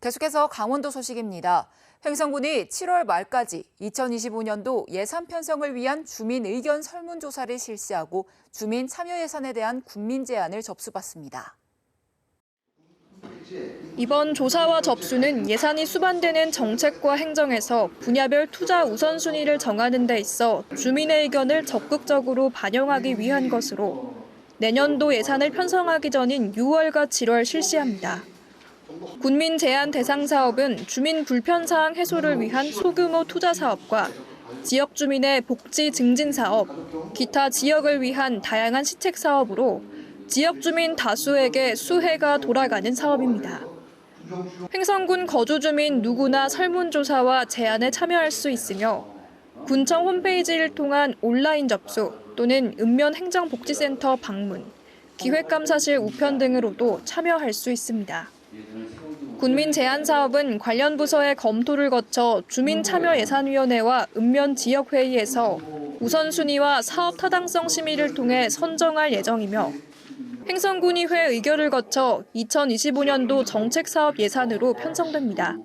계속해서 강원도 소식입니다. 횡성군이 7월 말까지 2025년도 예산 편성을 위한 주민 의견 설문조사를 실시하고 주민 참여 예산에 대한 국민 제안을 접수받습니다. 이번 조사와 접수는 예산이 수반되는 정책과 행정에서 분야별 투자 우선순위를 정하는 데 있어 주민의 의견을 적극적으로 반영하기 위한 것으로 내년도 예산을 편성하기 전인 6월과 7월 실시합니다. 군민 제안 대상 사업은 주민 불편 사항 해소를 위한 소규모 투자 사업과 지역 주민의 복지 증진 사업, 기타 지역을 위한 다양한 시책 사업으로 지역 주민 다수에게 수혜가 돌아가는 사업입니다. 횡성군 거주 주민 누구나 설문조사와 제안에 참여할 수 있으며 군청 홈페이지를 통한 온라인 접수 또는 읍면 행정복지센터 방문, 기획감사실 우편 등으로도 참여할 수 있습니다. 군민 제안 사업은 관련 부서의 검토를 거쳐 주민참여예산위원회와 읍면 지역회의에서 우선순위와 사업 타당성 심의를 통해 선정할 예정이며 행성군의회 의결을 거쳐 2025년도 정책사업 예산으로 편성됩니다.